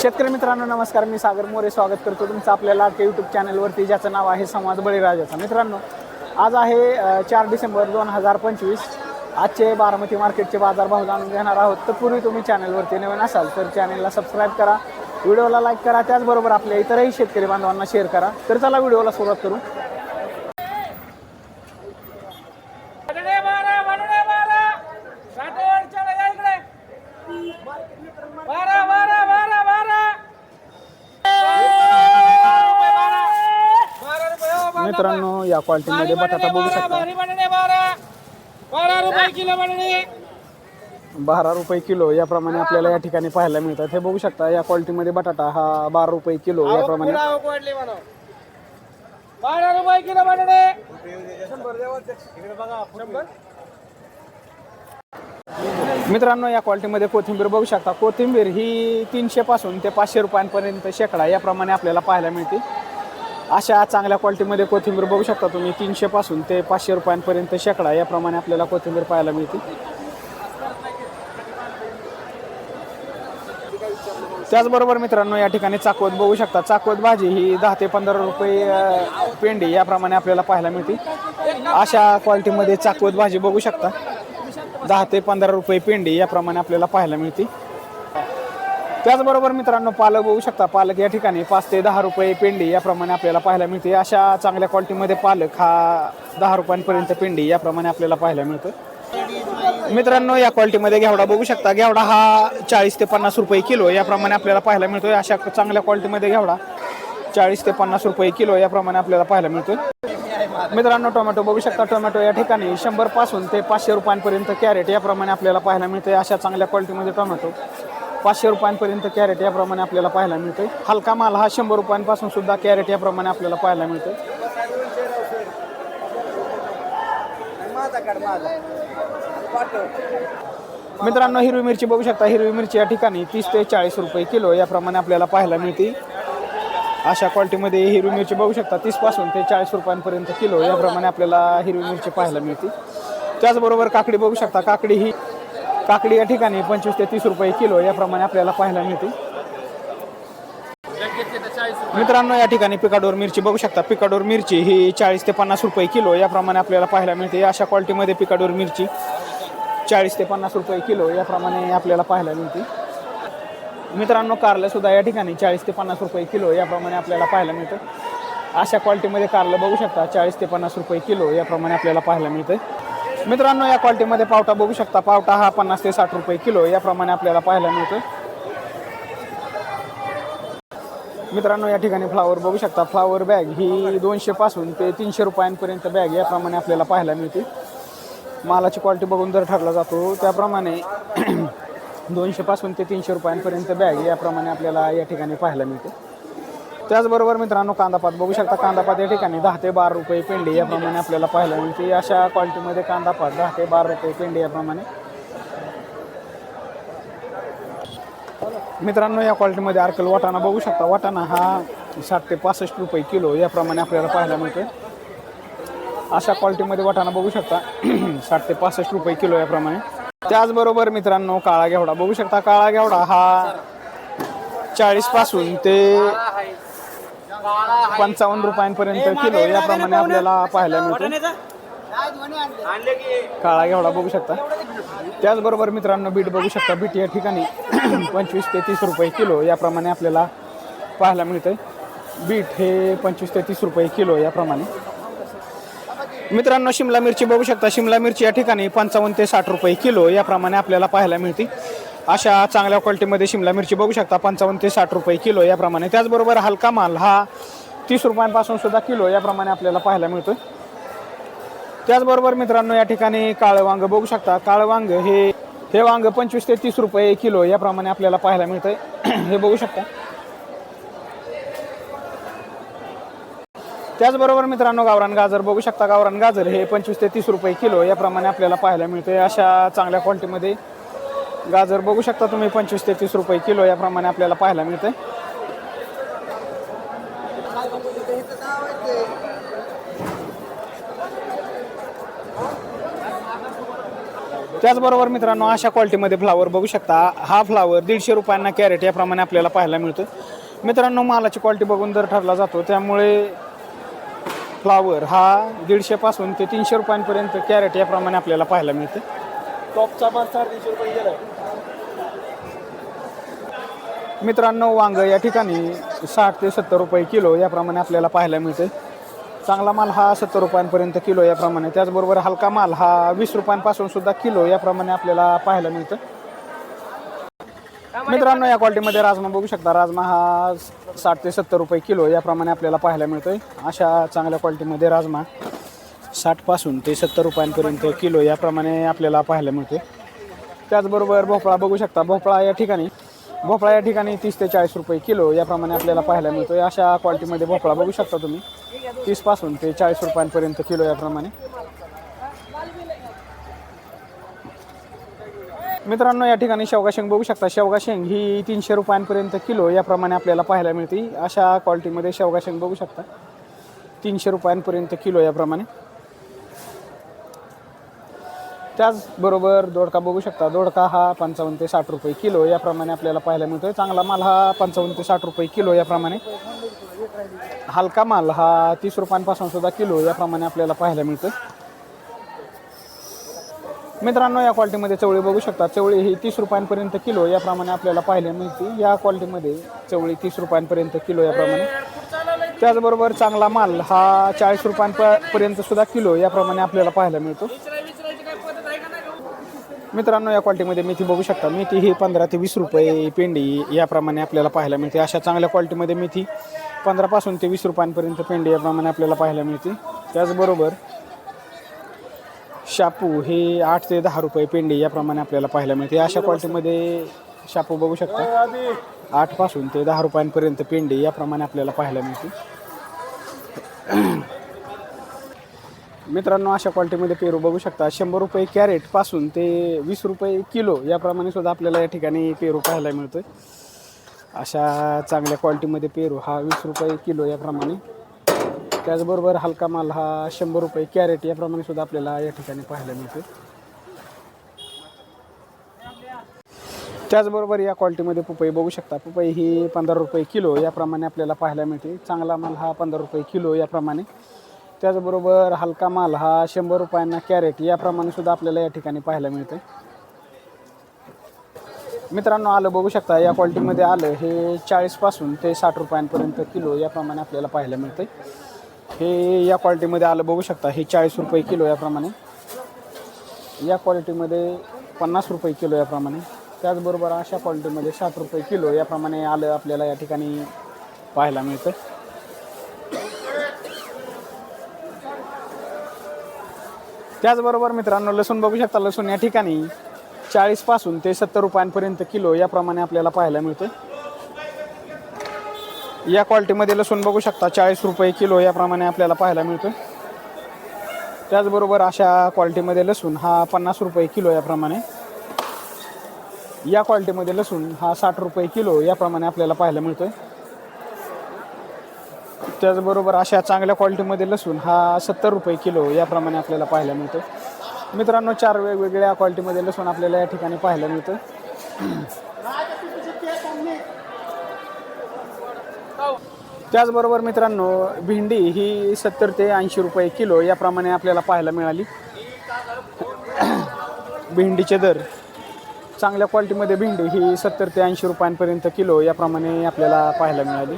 शेतकरी मित्रांनो नमस्कार. मी सागर मोरे स्वागत करतो तुमचं आपल्या लाडके यूट्यूब चॅनलवरती ज्याचं नाव आहे समाज बळीराजाचा. मित्रांनो आज आहे चार डिसेंबर दोन हजार पंचवीस. आजचे बारामती मार्केटचे बाजारभाव जाणून घेणार आहोत. तर पूर्वी तुम्ही चॅनलवरती नवीन असाल तर चॅनलला सबस्क्राईब करा. व्हिडिओला लाईक करा. त्याचबरोबर आपल्या इतरही शेतकरी बांधवांना शेअर करा. तर चला व्हिडिओला सुरुवात करू बटाटे बारा बटाटे बारा साठवड चला या इकडे बारा बारा बारा बारा बारा रुपये हो, बारा मित्रांनो या क्वालिटीमध्ये बटाटा बघू शकता. बारा रुपये किलो याप्रमाणे आपल्याला या ठिकाणी पाहायला मिळतात. हे बघू शकता या क्वालिटीमध्ये बटाटा हा बारा रुपये किलो याप्रमाणे. बारा रुपये किलो बटाटे मित्रांनो या क्वालिटीमध्ये कोथिंबीर बघू शकता. कोथिंबीर ही तीनशे पासून ते पाचशे रुपयांपर्यंत शेकडा याप्रमाणे आपल्याला पाहायला मिळते अशा चांगल्या क्वालिटीमध्ये कोथिंबीर बघू शकता तुम्ही. तीनशेपासून ते पाचशे रुपयांपर्यंत शेकडा याप्रमाणे आपल्याला कोथिंबीर पाहायला मिळते त्याचबरोबर मित्रांनो या ठिकाणी चाकवत बघू शकता. चाकवत भाजी ही दहा ते पंधरा रुपये पेंडी याप्रमाणे आपल्याला पाहायला मिळते अशा क्वालिटीमध्ये चाकवत भाजी बघू शकता. दहा ते पंधरा रुपये पेंडी याप्रमाणे आपल्याला पाहायला मिळते त्याचबरोबर मित्रांनो पालक बघू शकता. पालक या ठिकाणी पाच ते दहा रुपये पेंडी याप्रमाणे आपल्याला पाहायला मिळते. अशा चांगल्या क्वालिटीमध्ये पालक हा दहा रुपयांपर्यंत पेंडी याप्रमाणे आपल्याला पाहायला मिळतं. मित्रांनो या क्वालिटीमध्ये घेवडा बघू शकता. घेवडा हा चाळीस ते पन्नास रुपये किलो याप्रमाणे आपल्याला पाहायला मिळतोय. अशा चांगल्या क्वालिटीमध्ये घेवडा चाळीस ते पन्नास रुपये किलो याप्रमाणे आपल्याला पाहायला मिळतोय. मित्रांनो टोमॅटो बघू शकता. टोमॅटो या ठिकाणी शंभरपासून ते पाचशे रुपयांपर्यंत कॅरेट याप्रमाणे आपल्याला पाहायला मिळते अशा चांगल्या क्वालिटीमध्ये टोमॅटो. पाचशे रुपयांपर्यंत कॅरेट याप्रमाणे आपल्याला पाहायला मिळतोय. हलका माल हा शंभर रुपयांपासून सुद्धा कॅरेट याप्रमाणे आपल्याला पाहायला मिळतं मित्रांनो हिरवी मिरची बघू शकता. हिरवी मिरची या ठिकाणी तीस ते चाळीस रुपये किलो याप्रमाणे आपल्याला पाहायला मिळते अशा क्वालिटीमध्ये हिरवी मिरची बघू शकता. तीसपासून ते चाळीस रुपयांपर्यंत किलो याप्रमाणे आपल्याला हिरवी मिरची पाहायला मिळते त्याचबरोबर काकडी बघू शकता. काकडी ही काकडी या ठिकाणी पंचवीस ते तीस रुपये किलो याप्रमाणे आपल्याला पाहायला मिळते. मित्रांनो या ठिकाणी पिकाडोर मिरची बघू शकता. पिकाडोर मिरची ही चाळीस ते पन्नास रुपये किलो याप्रमाणे आपल्याला पाहायला मिळते. अशा क्वालिटीमध्ये पिकाडोर मिरची चाळीस ते पन्नास रुपये किलो याप्रमाणे आपल्याला पाहायला मिळते. मित्रांनो कारलं सुद्धा या ठिकाणी चाळीस ते पन्नास रुपये किलो याप्रमाणे आपल्याला पाहायला मिळतं. अशा क्वालिटीमध्ये कारलं बघू शकता. चाळीस ते पन्नास रुपये किलो याप्रमाणे आपल्याला पाहायला मिळतं. मित्रांनो या क्वालिटीमध्ये पावटा बघू शकता. पावटा हा पन्नास ते साठ रुपये किलो याप्रमाणे आपल्याला पाहायला मिळतो मित्रांनो या ठिकाणी फ्लावर बघू शकता. फ्लावर बॅग ही दोनशे पासून ते तीनशे रुपयांपर्यंत बॅग याप्रमाणे आपल्याला पाहायला मिळते. मालाची क्वालिटी बघून दर ठरला जातो. त्याप्रमाणे दोनशे पासून ते तीनशे रुपयांपर्यंत बॅग याप्रमाणे आपल्याला या ठिकाणी पाहायला मिळते. त्याचबरोबर मित्रांनो कांदापात बघू शकता कांदापात या ठिकाणी दहा ते बारा रुपये पेंडी याप्रमाणे आपल्याला पाहायला मिळते. अशा क्वालिटीमध्ये कांदापात दहा ते बारा रुपये पेंडी याप्रमाणे. मित्रांनो या क्वालिटीमध्ये अर्कल वाटाणा बघू शकता. वाटाणा हा साठ ते पासष्ट रुपये किलो याप्रमाणे आपल्याला पाहायला मिळते अशा क्वालिटीमध्ये वाटाणा बघू शकता. साठ ते पासष्ट रुपये किलो याप्रमाणे. त्याचबरोबर मित्रांनो काळा घेवडा बघू शकता. काळा घेवडा हा चाळीसपासून ते पंचावन्न रुपयांपर्यंत किलो याप्रमाणे आपल्याला पाहायला मिळतो. काळा घेवडा बघू शकता. त्याचबरोबर मित्रांनो बीट बघू शकता. बीट या ठिकाणी पंचवीस ते तीस रुपये किलो याप्रमाणे आपल्याला पाहायला मिळतंय. बीट हे पंचवीस ते तीस रुपये किलो याप्रमाणे. मित्रांनो शिमला मिरची बघू शकता. शिमला मिरची या ठिकाणी पंचावन्न ते साठ रुपये किलो याप्रमाणे आपल्याला पाहायला मिळते. अशा चांगल्या क्वालिटीमध्ये शिमला मिरची बघू शकता. पंचावन्न ते साठ रुपये किलो याप्रमाणे. त्याचबरोबर हलका माल हा तीस रुपयांपासून सुद्धा किलो याप्रमाणे आपल्याला पाहायला मिळतो त्याचबरोबर मित्रांनो या ठिकाणी काळं वांग बघू शकता. काळं वांग हे हे वांग पंचवीस ते तीस रुपये किलो याप्रमाणे आपल्याला पाहायला मिळतंय. हे बघू शकता. त्याचबरोबर मित्रांनो गावरान गाजर बघू शकता. गावरान गाजर हे पंचवीस ते तीस रुपये किलो याप्रमाणे आपल्याला पाहायला मिळते अशा चांगल्या क्वालिटीमध्ये गाजर बघू शकता तुम्ही पंचवीस ते तीस रुपये किलो याप्रमाणे आपल्याला पाहायला मिळते त्याचबरोबर मित्रांनो अशा क्वालिटीमध्ये फ्लावर बघू शकता. हा फ्लावर दीडशे रुपयांना कॅरेट याप्रमाणे आपल्याला पाहायला मिळतो मित्रांनो मालाची क्वालिटी बघून दर ठरला जातो. त्यामुळे फ्लावर हा दीडशेपासून ते तीनशे रुपयांपर्यंत कॅरेट याप्रमाणे आपल्याला पाहायला मिळते टॉपचा माल साडेतीनशे रुपये गेला मित्रांनो वांग या ठिकाणी साठ ते सत्तर रुपये किलो याप्रमाणे आपल्याला पाहायला मिळते चांगला माल हा सत्तर रुपयांपर्यंत किलो याप्रमाणे. त्याचबरोबर हलका माल हा वीस रुपयांपासून सुद्धा किलो याप्रमाणे आपल्याला पाहायला मिळतं. मित्रांनो या क्वालिटीमध्ये राजमा बघू शकता. राजमा हा साठ ते सत्तर रुपये किलो याप्रमाणे आपल्याला पाहायला मिळतोय. अशा चांगल्या क्वालिटीमध्ये राजमा साठपासून ते सत्तर रुपयांपर्यंत किलो याप्रमाणे आपल्याला पाहायला मिळते त्याचबरोबर भोपळा बघू शकता. भोपळा या ठिकाणी भोपळा या ठिकाणी तीस ते चाळीस रुपये किलो याप्रमाणे आपल्याला पाहायला मिळतो अशा क्वालिटीमध्ये भोपळा बघू शकता तुम्ही. तीसपासून ते चाळीस रुपयांपर्यंत किलो याप्रमाणे. मित्रांनो या ठिकाणी शेवगा शेंग बघू शकता. शेवगा शेंग ही तीनशे रुपयांपर्यंत किलो याप्रमाणे आपल्याला पाहायला मिळते. अशा क्वालिटीमध्ये शेवगा शेंग बघू शकता. तीनशे रुपयांपर्यंत किलो याप्रमाणे. त्याचबरोबर दोडका बघू शकता. दोडका हा पंचावन्न ते साठ रुपये किलो याप्रमाणे आपल्याला पाहायला मिळतोय. चांगला माल हा पंचावन्न ते साठ रुपये किलो याप्रमाणे. हलका माल हा तीस रुपयांपासून सुद्धा किलो याप्रमाणे आपल्याला पाहायला मिळतं मित्रांनो या क्वालिटीमध्ये चवळी बघू शकता. चवळी ही तीस रुपयांपर्यंत किलो याप्रमाणे आपल्याला पाहायला मिळते. या क्वालिटीमध्ये चवळी तीस रुपयांपर्यंत किलो याप्रमाणे. त्याचबरोबर चांगला माल हा चाळीस रुपयांपर्यंत सुद्धा किलो याप्रमाणे आपल्याला पाहायला मिळतो. मित्रांनो या क्वालिटीमध्ये मेथी बघू शकता. मेथी ही पंधरा ते वीस रुपये पेंडी याप्रमाणे आपल्याला पाहायला मिळते. अशा चांगल्या क्वालिटीमध्ये मेथी पंधरापासून ते वीस रुपयांपर्यंत पेंडी याप्रमाणे आपल्याला पाहायला मिळते. त्याचबरोबर शापू हे आठ ते दहा रुपये पेंडी याप्रमाणे आपल्याला पाहायला मिळते. अशा क्वालिटीमध्ये शापू बघू शकता. आठपासून ते दहा रुपयांपर्यंत पेंडी याप्रमाणे आपल्याला पाहायला मिळते. मित्रांनो अशा क्वालिटीमध्ये पेरू बघू शकता. शंभर रुपये कॅरेटपासून ते वीस रुपये किलो याप्रमाणे सुद्धा आपल्याला या ठिकाणी पेरू पाहायला मिळतोय. अशा चांगल्या क्वालिटीमध्ये पेरू हा वीस रुपये किलो याप्रमाणे. त्याचबरोबर हलका माल हा शंभर रुपये कॅरेट याप्रमाणे सुद्धा आपल्याला या ठिकाणी पाहायला मिळतोय. त्याचबरोबर या क्वालिटीमध्ये पपई बघू शकता. पपई ही पंधरा रुपये किलो याप्रमाणे आपल्याला पाहायला मिळते. चांगला माल हा पंधरा रुपये किलो याप्रमाणे. त्याचबरोबर हलका माल हा शंभर रुपयांना कॅरेट याप्रमाणे सुद्धा आपल्याला या ठिकाणी पाहायला मिळते मित्रांनो आलं बघू शकता या क्वालिटीमध्ये आलं हे चाळीसपासून ते साठ रुपयांपर्यंत किलो याप्रमाणे आपल्याला पाहायला मिळते हे या क्वालिटीमध्ये आलं बघू शकता हे चाळीस रुपये किलो याप्रमाणे. या क्वालिटीमध्ये पन्नास रुपये किलो याप्रमाणे. त्याचबरोबर अशा क्वालिटीमध्ये साठ रुपये किलो याप्रमाणे आलं आपल्याला या ठिकाणी पाहायला मिळतं त्याचबरोबर मित्रांनो लसूण बघू शकता लसूण या ठिकाणी चाळीसपासून ते सत्तर रुपयांपर्यंत किलो याप्रमाणे आपल्याला पाहायला मिळतं या क्वालिटीमध्ये लसूण बघू शकता चाळीस रुपये किलो याप्रमाणे आपल्याला पाहायला मिळतं त्याचबरोबर अशा क्वालिटीमध्ये लसूण हा पन्नास रुपये किलो याप्रमाणे. या क्वालिटीमध्ये लसूण हा साठ रुपये किलो याप्रमाणे आपल्याला पाहायला मिळतोय. त्याचबरोबर अशा चांगल्या क्वालिटीमध्ये लसूण हा सत्तर रुपये किलो याप्रमाणे आपल्याला पाहायला मिळतो मित्रांनो चार वेगवेगळ्या क्वालिटीमध्ये लसूण आपल्याला या ठिकाणी पाहायला मिळतं त्याचबरोबर मित्रांनो भेंडी ही सत्तर ते ऐंशी रुपये किलो याप्रमाणे आपल्याला पाहायला मिळाली. भेंडीचे दर. चांगल्या क्वालिटीमध्ये भेंडी ही सत्तर ते ऐंशी रुपयांपर्यंत किलो याप्रमाणे आपल्याला पाहायला मिळाली.